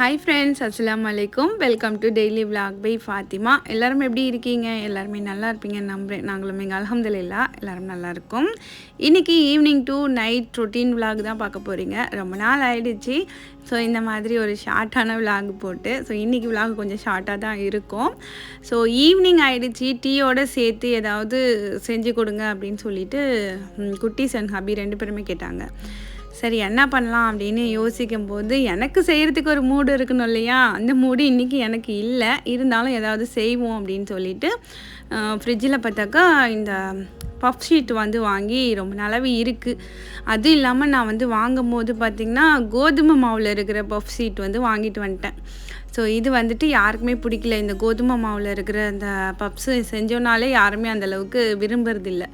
Hi friends அஸ்லாம் வலைக்கும் welcome to daily vlog by Fatima எல்லோரும் எப்படி இருக்கீங்க? எல்லாருமே நல்லா இருப்பீங்க நம்புறேன். நாங்களும் எங்கள் அலமதுல்லா எல்லாரும் நல்லா இருக்கோம். இன்றைக்கி evening to night routine vlog தான் பார்க்க போகிறீங்க ரொம்ப நாள் ஆகிடுச்சு ஸோ இந்த மாதிரி ஒரு ஷார்ட்டான விளாக் போட்டு ஸோ இன்றைக்கி விளாக் கொஞ்சம் ஷார்ட்டாக தான் இருக்கும். ஸோ ஈவினிங் ஆகிடுச்சு டீயோடு சேர்த்து ஏதாவது செஞ்சு கொடுங்க அப்படின்னு சொல்லிட்டு ம், குட்டீஸ் அண்ட் ஹபி ரெண்டு பேருமே கேட்டாங்க. சரி என்ன பண்ணலாம் அப்படின்னு யோசிக்கும் போது எனக்கு செய்கிறதுக்கு ஒரு மூடு இருக்கணும் இல்லையா? அந்த மூடு இன்றைக்கி எனக்கு இல்லை. இருந்தாலும் ஏதாவது செய்வோம் அப்படின்னு சொல்லிட்டு ஃப்ரிட்ஜில் பார்த்தாக்கா இந்த பஃப் ஷீட் வந்து வாங்கி ரொம்ப நல்லாவே இருக்குது அதுவும் இல்லாமல் நான் வந்து வாங்கும் போது பார்த்திங்கன்னா கோதுமை மாவில் இருக்கிற பஃப் ஷீட் வந்து வாங்கிட்டு வந்துட்டேன். ஸோ இது வந்துட்டு யாருக்குமே பிடிக்கல. இந்த கோதுமை மாவில் இருக்கிற அந்த பப்ஸு செஞ்சோன்னாலே யாருமே அந்தளவுக்கு விரும்புறதில்ல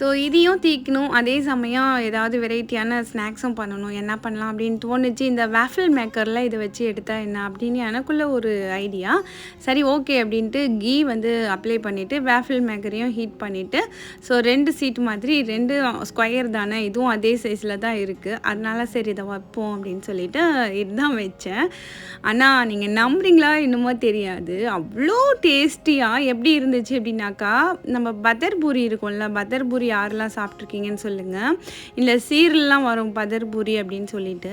ஸோ இதையும் தீக்கணும். அதே சமயம் ஏதாவது வெரைட்டியான ஸ்நாக்ஸும் பண்ணணும். என்ன பண்ணலாம் அப்படின்னு தோணுச்சு. இந்த வேஃபில் மேக்கரில் இதை வச்சு எடுத்தால் என்ன அப்படின்னு எனக்குள்ளே ஒரு ஐடியா சரி ஓகே அப்படின்ட்டு கீ வந்து அப்ளை பண்ணிவிட்டு வேஃபில் மேக்கரையும் ஹீட் பண்ணிவிட்டு ஸோ ரெண்டு சீட் மாதிரி ரெண்டு ஸ்கொயர் தானே இதுவும் அதே சைஸில் தான் இருக்குது அதனால சரி இதை வைப்போம் அப்படின்னு சொல்லிட்டு இதுதான் வச்சேன். ஆனால் நீங்கள் நம்புறீங்களா என்னமோ தெரியாது. அவ்வளோ டேஸ்டியாக எப்படி இருந்துச்சு அப்படின்னாக்கா நம்ம பட்டர் பூரி இருக்கும்ல பட்டர் பூரி யாரெல்லாம் சாப்பிட்ருக்கீங்கன்னு சொல்லுங்கள் இல்லை சீரெல்லாம் வரும் பதர் பூரி அப்படின்னு சொல்லிட்டு.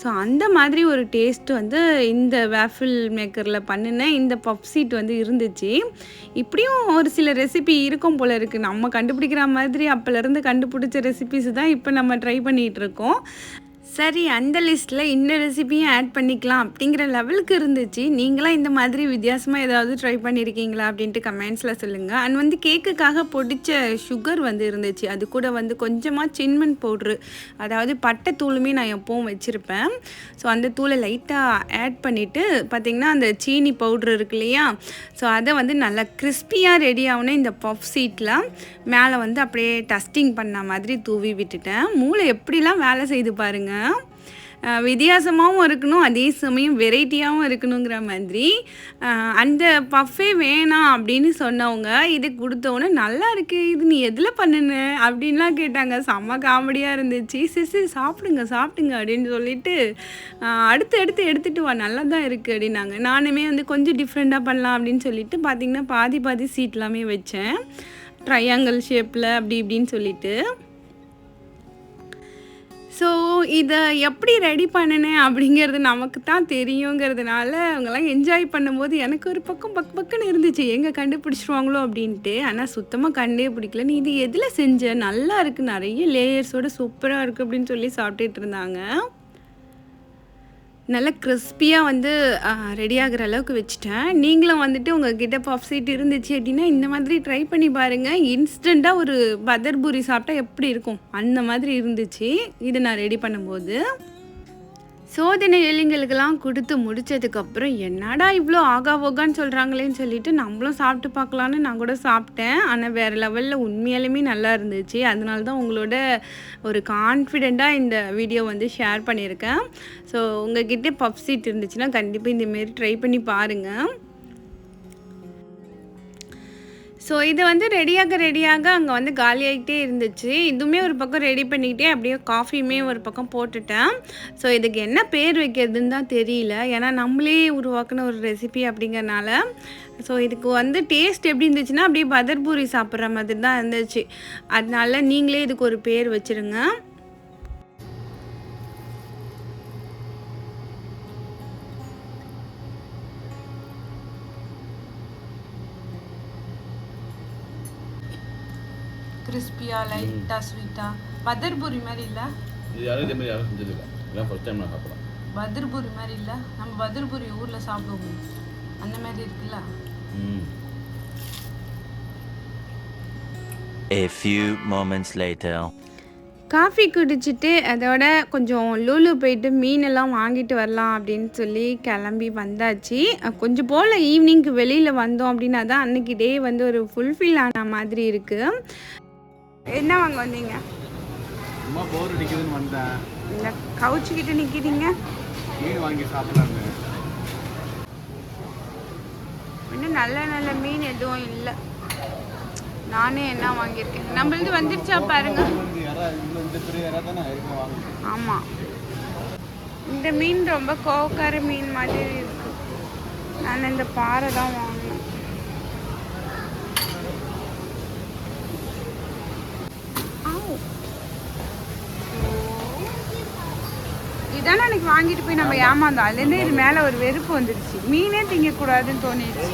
ஸோ அந்த மாதிரி ஒரு டேஸ்ட் வந்து இந்த வேஃபில் மேக்கரில் பண்ணின இந்த பப் சீட் வந்து இருந்துச்சு. இப்படியும் ஒரு சில ரெசிபி இருக்கும் போல இருக்குது நம்ம கண்டுபிடிக்கிற மாதிரி அப்போலேருந்து கண்டுபிடிச்ச ரெசிபிஸ் தான் இப்போ நம்ம ட்ரை பண்ணிகிட்ருக்கோம் சரி அந்த லிஸ்ட்டில் இந்த ரெசிபியும் ஆட் பண்ணிக்கலாம் அப்படிங்கிற லெவலுக்கு இருந்துச்சு. நீங்களாம் இந்த மாதிரி வித்தியாசமாக ஏதாவது ட்ரை பண்ணியிருக்கீங்களா அப்படின்ட்டு கமெண்ட்ஸில் சொல்லுங்கள் அண்ட் வந்து கேக்குக்காக பொடிச்ச சுகர் வந்து இருந்துச்சு. அது கூட வந்து கொஞ்சமாக சின்மன் பவுட்ரு அதாவது பட்டை தூளுமே நான் எப்பவும் வச்சுருப்பேன். ஸோ அந்த தூளை லைட்டாக ஆட் பண்ணிவிட்டு பார்த்திங்கன்னா அந்த சீனி பவுட்ரு இருக்கு இல்லையா? ஸோ அதை வந்து நல்லா கிறிஸ்பியாக ரெடி ஆகணும் இந்த பஃப் சீட்டில் மேலே வந்து அப்படியே டஸ்டிங் பண்ண மாதிரி தூவி விட்டுட்டேன். மூளை எப்படிலாம் வேலை செய்து பாருங்கள் வித்தியாசமாகவும் இருக்கணும் அதே சமயம் வெரைட்டியாகவும் இருக்கணுங்கிற மாதிரி. அந்த பஃபே வேணாம் அப்படின்னு சொன்னவங்க இது கொடுத்தவொடனே நல்லா இருக்கு இது நீ எதில் பண்ணுன? அப்படின்லாம் கேட்டாங்க. செம்ம காமெடியாக இருந்துச்சு. சரி சரி சாப்பிடுங்க சாப்பிடுங்க அப்படின்னு சொல்லிட்டு அடுத்து அடுத்து எடுத்துகிட்டு வா நல்லா தான் இருக்குது அப்படின்னாங்க. நானுமே வந்து கொஞ்சம் டிஃப்ரெண்ட்டாக பண்ணலாம் அப்படின்னு சொல்லிட்டு பார்த்திங்கன்னா பாதி பாதி சீட்லாமே வச்சேன். ட்ரையாங்கிள் ஷேப்பில் அப்படி இப்படின்னு சொல்லிட்டு. ஸோ இதை எப்படி ரெடி பண்ணினேன் அப்படிங்கிறது நமக்கு தான் தெரியுங்கிறதுனால அவங்கெல்லாம் என்ஜாய் பண்ணும்போது எனக்கு ஒரு பக்கம் பக் பக்குன்னு இருந்துச்சு. எங்கே கண்டுபிடிச்சிருவாங்களோ அப்படின்ட்டு. ஆனால் சுத்தமாக கண்டே பிடிக்கல. நீ இது எதில் செஞ்ச? நல்லா இருக்குது நிறைய லேயர்ஸோட சூப்பராக இருக்குது அப்படின்னு சொல்லி சாப்பிட்டுட்டு இருந்தாங்க. நல்லா கிறிஸ்பியாக வந்து ரெடி ஆகிற அளவுக்கு வச்சுட்டேன். நீங்களும் வந்துட்டு உங்கள் கிட்ட பஃப் சீட் இருந்துச்சு அப்படின்னா இந்த மாதிரி ட்ரை பண்ணி பாருங்கள் இன்ஸ்டண்ட்டாக ஒரு பதர் பூரி சாப்பிட்டா எப்படி இருக்கும்? அந்த மாதிரி இருந்துச்சு. இது நான் ரெடி பண்ணும்போது. சோதனை எலிங்களுக்கெல்லாம் கொடுத்து முடிச்சதுக்கப்புறம் என்னடா இவ்வளோ ஆகா ஓகான்னு சொல்கிறாங்களேன்னு சொல்லிட்டு நம்மளும் சாப்பிட்டு பார்க்கலான்னு நான் கூட சாப்பிட்டேன். ஆனால் வேறு லெவலில் உண்மையாலுமே நல்லா இருந்துச்சு. அதனால தான் உங்களோட ஒரு கான்ஃபிடெண்ட்டாக இந்த வீடியோ வந்து ஷேர் பண்ணியிருக்கேன். ஸோ உங்ககிட்ட பப் சீட் இருந்துச்சுன்னா கண்டிப்பாக இந்தமாரி ட்ரை பண்ணி பாருங்கள் ஸோ இது வந்து ரெடியாக ரெடியாக அங்கே வந்து காலியாகிட்டே இருந்துச்சு. இதுவுமே ஒரு பக்கம் ரெடி பண்ணிக்கிட்டே அப்படியே காஃபியுமே ஒரு பக்கம் போட்டுட்டேன். ஸோ இதுக்கு என்ன பேர் வைக்கிறதுன்னு தான் தெரியல. ஏன்னா நம்மளே உருவாக்குன ஒரு ரெசிபி அப்படிங்கறனால. ஸோ இதுக்கு வந்து டேஸ்ட் எப்படி இருந்துச்சுன்னா அப்படியே பதர் பூரி சாப்பிட்ற மாதிரி தான் இருந்துச்சு. அதனால நீங்களே இதுக்கு ஒரு பேர் வச்சுருங்க. கிறிஸ்பியாக லைட்டாக ஸ்வீட்டாக பதர் பூரி மாதிரி இல்லை? இது யாரும் இதே மாதிரி யாரும் செஞ்சதில்லை. இதெல்லாம் ஃபஸ்ட் டைம் நான் சாப்பிட்றேன். பத்ர்பூரி மாதிரி இல்லை? நம்ம பத்ர்பூரி ஊரில் சாப்பிடுவோம். அந்த மாதிரி இருக்குல்ல? A few moments later. Coffee குடிச்சிட்டு அதோட கொஞ்சம் லூலு போயிட்டு மீனெல்லாம் வாங்கிட்டு வரலாம் அப்படின்னு சொல்லி கிளம்பி வந்தாச்சு. கொஞ்சம் போல் ஈவினிங்க்கு வெளியில் வந்தோம் அப்படின்னா தான் அன்னைக்கு டே வந்து ஒரு ஃபுல்ஃபில் ஆன மாதிரி இருக்குது என்ன வாங்க வந்தீங்க? சும்மா போர் அடிக்குதுன்னு வந்தேன். இல்லை கவுச்சிக்கிட்டு நிற்கிறீங்க மீன் வாங்கி சாப்பிட்லான்னு இன்னும் நல்ல நல்ல மீன் எதுவும் இல்லை. நானே என்ன வாங்கியிருக்கேன்? நம்மளது வந்துருச்சா பாருங்க. இவ்வளோ இந்த வாங்க ஆமாம் இந்த மீன் ரொம்ப கோக்கார மீன் மாதிரி இருக்கு. நான் இந்த பாறை தான் வாங்கினேன். இதானே எனக்கு வாங்கிட்டு போய் நம்ம ஏமாந்தோம். அதுலேருந்து இது மேலே ஒரு வெறுப்பு வந்துடுச்சு மீனே திங்கக்கூடாதுன்னு தோணிடுச்சு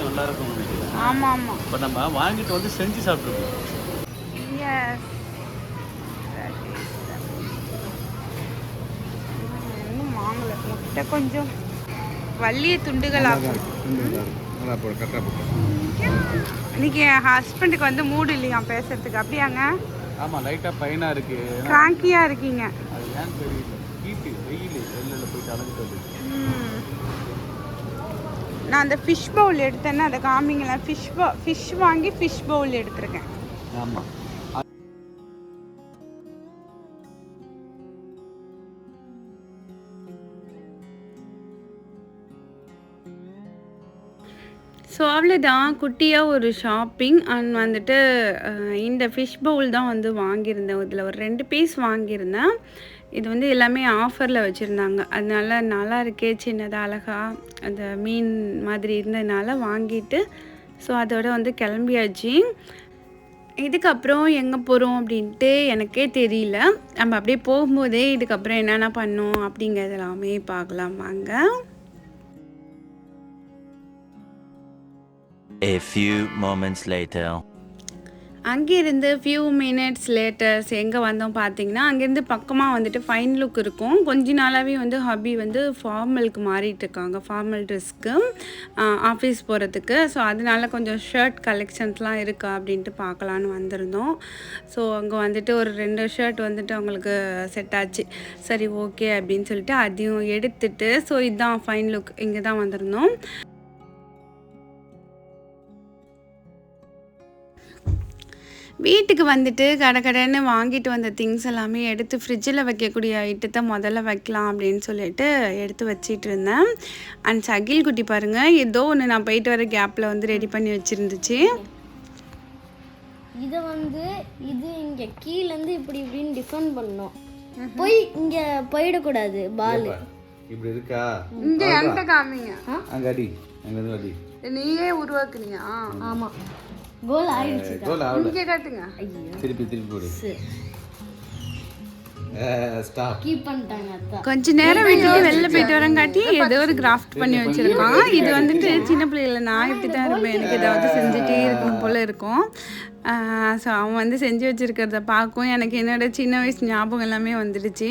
நல்லா நினைக்கிறேன். ஆமாம் ஆமாம் இப்போ நம்ம வாங்கிட்டு வந்து செஞ்சு சாப்பிட்ருக்கோம் the இன்னும் வாங்கல. முட்டை கொஞ்சம் வள்ளிய துண்டுகளாக இன்னைக்கு என் ஹஸ்பண்டுக்கு வந்து மூடு இல்லையா பேசுறதுக்கு? அப்படியாங்க? ஆமாம் லைட்டாக பையனாக இருக்கு. கிராங்கியா இருக்கீங்க. அது ஏன்னு தெரியல ஹீட்டு வெயில் வெளியில் போயிட்டு அலைஞ்சிட்டு வந்து ம். நான் அந்த ஃபிஷ் பவுல் எடுத்தேன்னா அதை காமிங்களேன் ஃபிஷ் ஃபிஷ் வாங்கி ஃபிஷ் பவுல் எடுத்திருக்கேன். ஆமாம் ஸோ அவ்வளோதான் குட்டியாக ஒரு ஷாப்பிங் அண்ட் வந்துட்டு இந்த ஃபிஷ் பவுல் தான் வந்து வாங்கியிருந்தேன். இதில் ஒரு ரெண்டு பீஸ் வாங்கியிருந்தேன். இது வந்து எல்லாமே ஆஃபரில் வச்சுருந்தாங்க. அதனால நல்லா இருக்கே சின்னதாக அழகா அந்த மீன் மாதிரி இருந்ததுனால வாங்கிட்டு ஸோ அதோட வந்து கிளம்பியாச்சு. இதுக்கப்புறம் எங்கே போகிறோம் அப்படின்ட்டு எனக்கே தெரியல. நம்ம அப்படியே போகும்போதே இதுக்கப்புறம் என்னென்ன பண்ணோம் அப்படிங்கிறது எல்லாமே பார்க்கலாம். வாங்க. A few moments later. அங்கேருந்து ஃபியூ மினிட்ஸ் லேட்டர்ஸ் எங்கே வந்தோம் பார்த்தீங்கன்னா அங்கேருந்து பக்கமாக வந்துட்டு ஃபைன் லுக் இருக்கும். கொஞ்ச நாளாகவே வந்து ஹபி வந்து ஃபார்மலுக்கு மாறிட்டு இருக்காங்க ஃபார்மல் ட்ரெஸ்க்கு ஆஃபீஸ் போகிறதுக்கு ஸோ அதனால கொஞ்சம் ஷர்ட் கலெக்ஷன்ஸ்லாம் இருக்கா அப்படின்ட்டு பார்க்கலான்னு வந்திருந்தோம். ஸோ அங்கே வந்துட்டு ஒரு ரெண்டு ஷர்ட் வந்துட்டு அவங்களுக்கு செட் ஆச்சு. சரி ஓகே அப்படின்னு சொல்லிட்டு அதையும் எடுத்துட்டு ஸோ இதுதான் ஃபைன் லுக் இங்கே தான் வந்திருந்தோம். வீட்டுக்கு வந்துட்டு கடை கடைன்னு வாங்கிட்டு வந்த திங்ஸ் எல்லாமே எடுத்து ஃப்ரிட்ஜில் வைக்கக்கூடிய ஐட்டத்தை முதல்ல வைக்கலாம் அப்படின்னு சொல்லிட்டு எடுத்து வச்சிட்டு இருந்தேன். அண்ட் சகில் குட்டி பாருங்கள் ஏதோ ஒன்று நான் போயிட்டு வர கேப்பில் வந்து ரெடி பண்ணி வச்சுருந்துச்சு. இதை வந்து இது இங்க கீழ இருந்து இப்படி இப்படின்னு டிஃபன் பண்ணோம். போய் இங்க போயிடக்கூடாது பால். இப்படி இருக்கா? இங்கே என்கிட்ட காமிங்க. அங்கே அடி அங்கேருந்து அடி நீயே உருவாக்குனியா? ஆமா. கோல் ஆயிடுச்சு கோல் ஆகல இங்கே காட்டுங்க திருப்பி திருப்பி போடு ஸ்டாப் கீப் பண்ணிட்டாங்க அத்தா கொஞ்ச நேரம் வெளியே வெளில போயிட்டு வரங்காட்டி ஏதோ ஒரு கிராஃப்ட் பண்ணி வச்சிருக்கான். இது வந்துட்டு சின்ன பிள்ளைகள நான் இப்படி தான் இருப்பேன். எனக்கு ஏதாவது செஞ்சுட்டே இருக்கணும் போல இருக்கும். ஸோ அவன் வந்து செஞ்சு வச்சுருக்கிறத பார்க்கும் எனக்கு என்னோட சின்ன வயசு ஞாபகம் எல்லாமே வந்துடுச்சு.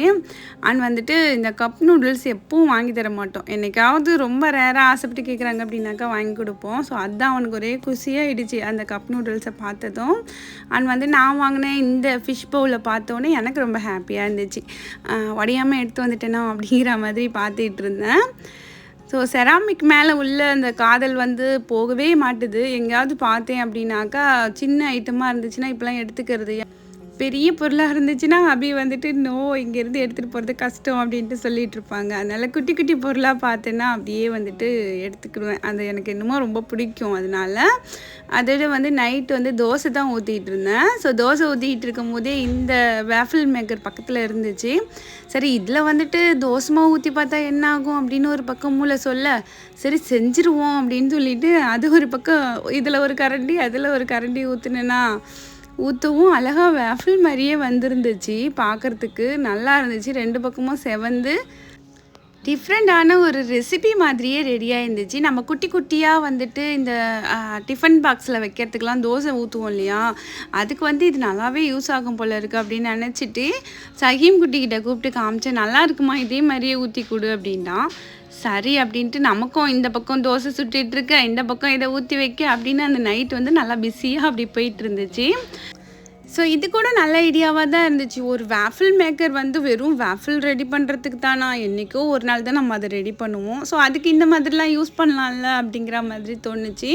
அண்ட் வந்துட்டு இந்த கப் நூடுல்ஸ் எப்பவும் வாங்கி தர மாட்டோம். என்னைக்காவது ரொம்ப ரேராக ஆசைப்பட்டு கேட்குறாங்க அப்படின்னாக்கா வாங்கி கொடுப்போம். ஸோ அதுதான் அவனுக்கு ஒரே குசியாகிடுச்சு அந்த கப் நூடுல்ஸை பார்த்ததும். அண்ட் வந்து நான் வாங்கினேன் இந்த ஃபிஷ் பவுலில் பார்த்தோன்னே எனக்கு ரொம்ப ஹாப்பியாக இருந்துச்சு. உடையாமல் எடுத்து வந்துட்டேனா அப்படிங்கிற மாதிரி பார்த்துட்டு இருந்தேன். ஸோ செராமிக் மேலே உள்ள அந்த காதல் வந்து போகவே மாட்டுது. எங்கேயாவது பார்த்தேன் அப்படின்னாக்கா சின்ன ஐட்டமாக இருந்துச்சுன்னா இப்போலாம் எடுத்துக்கிறது. பெரிய பொருளாக இருந்துச்சுன்னா அபி வந்துட்டு நோ இங்கேருந்து எடுத்துகிட்டு போகிறது கஷ்டம் அப்படின்ட்டு சொல்லிட்டு இருப்பாங்க. அதனால் குட்டி குட்டி பொருளாக பார்த்தேன்னா அப்படியே வந்துட்டு எடுத்துக்கிடுவேன். அது எனக்கு இன்னமும் ரொம்ப பிடிக்கும். அதனால அதோட வந்து நைட்டு வந்து தோசை தான் ஊற்றிட்டு இருந்தேன். ஸோ தோசை ஊற்றிக்கிட்டு இருக்கும் போதே இந்த வேஃபில் மேக்கர் பக்கத்தில் இருந்துச்சு. சரி இதில் வந்துட்டு தோசைமா ஊற்றி பார்த்தா என்ன ஆகும் அப்படின்னு ஒரு பக்கம் மூளை சொல்ல சரி செஞ்சுருவோம் அப்படின்னு சொல்லிட்டு அது ஒரு பக்கம் இதில் ஒரு கரண்டி அதில் ஒரு கரண்டி ஊற்றுனேன்னா ஊற்றவும் அழகாக வேஃபிள் மாதிரியே வந்திருந்துச்சு. பார்க்குறதுக்கு நல்லா இருந்துச்சு. ரெண்டு பக்கமும் செவந்து டிஃப்ரெண்ட்டான ஒரு ரெசிபி மாதிரியே ரெடியாக இருந்துச்சு நம்ம குட்டி குட்டியாக வந்துட்டு இந்த டிஃபன் பாக்ஸில் வைக்கிறதுக்கெலாம் தோசை ஊற்றுவோம் இல்லையா? அதுக்கு வந்து இது நல்லாவே யூஸ் ஆகும் போல இருக்குது அப்படின்னு நினச்சிட்டு சஹீம் குட்டிக்கிட்ட கூப்பிட்டு காமிச்சேன். நல்லா இருக்குமா? இதே மாதிரியே ஊற்றி கொடு அப்படின்னா சரி அப்படின்ட்டு நமக்கும் இந்த பக்கம் தோசை சுட்டுட்டு இருக்க இந்த பக்கம் இதை ஊற்றி வைக்க அப்படின்னு அந்த நைட் வந்து நல்லா பிஸியாக அப்படி போயிட்டு இருந்துச்சு. ஸோ இது கூட நல்ல ஐடியாவாக தான் இருந்துச்சு. ஒரு வேஃபில் மேக்கர் வந்து வெறும் வேஃபில் ரெடி பண்ணுறதுக்கு தானா? என்றைக்கோ ஒரு நாள் தான் நம்ம அதை ரெடி பண்ணுவோம். ஸோ அதுக்கு இந்த மாதிரிலாம் யூஸ் பண்ணலாம்ல அப்படிங்கிற மாதிரி தோணுச்சு.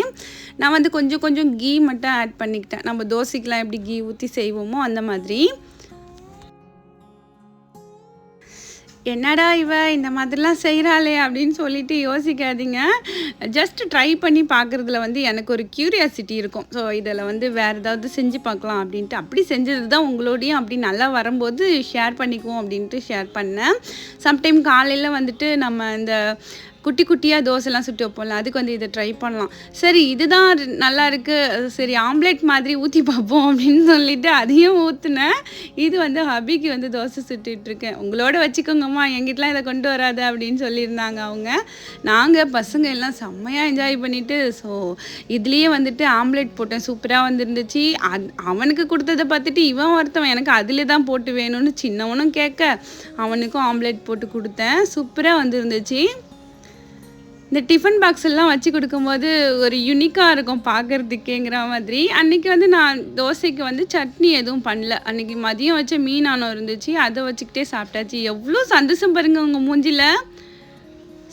நான் வந்து கொஞ்சம் கொஞ்சம் கீ மட்டும் ஆட் பண்ணிக்கிட்டேன். நம்ம தோசைக்கெலாம் எப்படி கீ ஊற்றி செய்வோமோ அந்த மாதிரி. என்னடா இவ இந்த மாதிரிலாம் செய்கிறாளே அப்படின்னு சொல்லிட்டு யோசிக்காதீங்க. ஜஸ்ட் ட்ரை பண்ணி பார்க்குறதுல வந்து எனக்கு ஒரு க்யூரியாசிட்டி இருக்கும். ஸோ இதில் வந்து வேறு ஏதாவது செஞ்சு பார்க்கலாம் அப்படின்ட்டு. அப்படி செஞ்சது தான் உங்களோடையும் அப்படி நல்லா வரும்போது ஷேர் பண்ணிக்குவோம் அப்படின்ட்டு ஷேர் பண்ணேன். சம்டைம் காலையில் வந்துட்டு நம்ம இந்த குட்டி குட்டியாக தோசைலாம் சுட்டு வைப்போம்ல அதுக்கு வந்து இதை ட்ரை பண்ணலாம். சரி இதுதான் நல்லா இருக்குது சரி ஆம்லெட் மாதிரி ஊற்றி பார்ப்போம் அப்படின்னு சொல்லிட்டு அதையும் ஊற்றுனேன் இது வந்து ஹபிக்கு வந்து தோசை சுட்டுட்ருக்கேன் உங்களோட வச்சுக்கோங்கம்மா எங்கிட்டலாம் இதை கொண்டு வராது அப்படின்னு சொல்லியிருந்தாங்க அவங்க. நாங்கள் பசங்க எல்லாம் செம்மையாக என்ஜாய் பண்ணிவிட்டு ஸோ இதுலேயே வந்துட்டு ஆம்லெட் போட்டேன். சூப்பராக வந்துருந்துச்சு. அது அவனுக்கு கொடுத்ததை பார்த்துட்டு இவன் ஒருத்தவன் எனக்கு அதில் தான் போட்டு வேணும்னு சின்னவனும் கேட்க அவனுக்கும் ஆம்லெட் போட்டு கொடுத்தேன். சூப்பராக வந்துருந்துச்சு. இந்த டிஃபன் பாக்ஸ் எல்லாம் வச்சு கொடுக்கும்போது ஒரு யூனிக்காக இருக்கும் பார்க்கறதுக்கேங்கிற மாதிரி. அன்றைக்கி வந்து நான் தோசைக்கு வந்து சட்னி எதுவும் பண்ணல. அன்னைக்கு மதியம் வச்ச மீனானம் இருந்துச்சு. அதை வச்சுக்கிட்டே சாப்பிட்டாச்சு. எவ்வளோ சந்தோஷம் பாருங்க உங்கள் மூஞ்சியில்.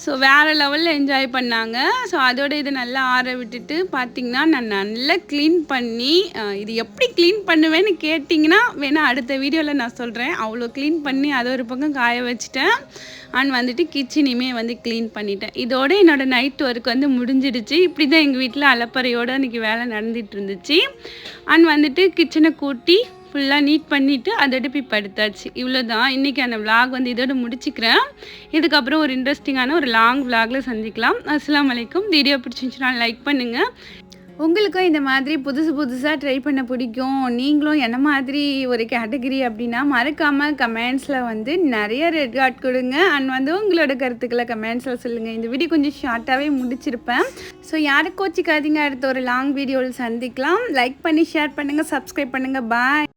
ஸோ வேறு லெவலில் என்ஜாய் பண்ணாங்க. ஸோ அதோட இது நல்லா ஆற விட்டுட்டு பார்த்தீங்கன்னா நான் நல்லா க்ளீன் பண்ணி இது எப்படி க்ளீன் பண்ணுவேன்னு கேட்டிங்கன்னா வேணால் அடுத்த வீடியோவில் நான் சொல்கிறேன் அவ்வளோ க்ளீன் பண்ணி அதை ஒரு பக்கம் காய வச்சுட்டேன். அண்ட் வந்துட்டு கிச்சனையுமே வந்து க்ளீன் பண்ணிட்டேன். இதோட என்னோடய நைட் ஒர்க் வந்து முடிஞ்சிடுச்சு. இப்படி தான் எங்கள் வீட்டில் அலப்பறையோடு இன்றைக்கி வேலை நடந்துகிட்டு இருந்துச்சு. அண்ட் வந்துட்டு கிச்சனை கூட்டி ஃபுல்லாக நீட் பண்ணிவிட்டு அதை போய் படுத்தாச்சு இவ்வளோ தான் இன்றைக்கி அந்த vlog வந்து இதோடு முடிச்சுக்கிறேன். இதுக்கப்புறம் ஒரு இன்ட்ரெஸ்டிங்கான ஒரு லாங் விளாகில் சந்திக்கலாம். அஸ்லாம் வலைக்கும் வீடியோ பிடிச்சிருந்துச்சுன்னா லைக் பண்ணுங்கள் உங்களுக்கும் இந்த மாதிரி புதுசு புதுசாக ட்ரை பண்ண பிடிக்கும். நீங்களும் என்ன மாதிரி ஒரு கேட்டகரி அப்படின்னா மறக்காமல் கமெண்ட்ஸில் வந்து நிறைய ரெட் கார்ட் கொடுங்க. அண்ட் வந்து உங்களோட கருத்துக்களை கமெண்ட்ஸில் சொல்லுங்கள் இந்த வீடியோ கொஞ்சம் ஷார்ட்டாகவே முடிச்சிருப்பேன். ஸோ யாரும் கோச்சிக்காதீங்க. அடுத்த ஒரு லாங் வீடியோவில் சந்திக்கலாம். லைக் பண்ணி ஷேர் பண்ணுங்கள் சப்ஸ்கிரைப் பண்ணுங்கள் பாய்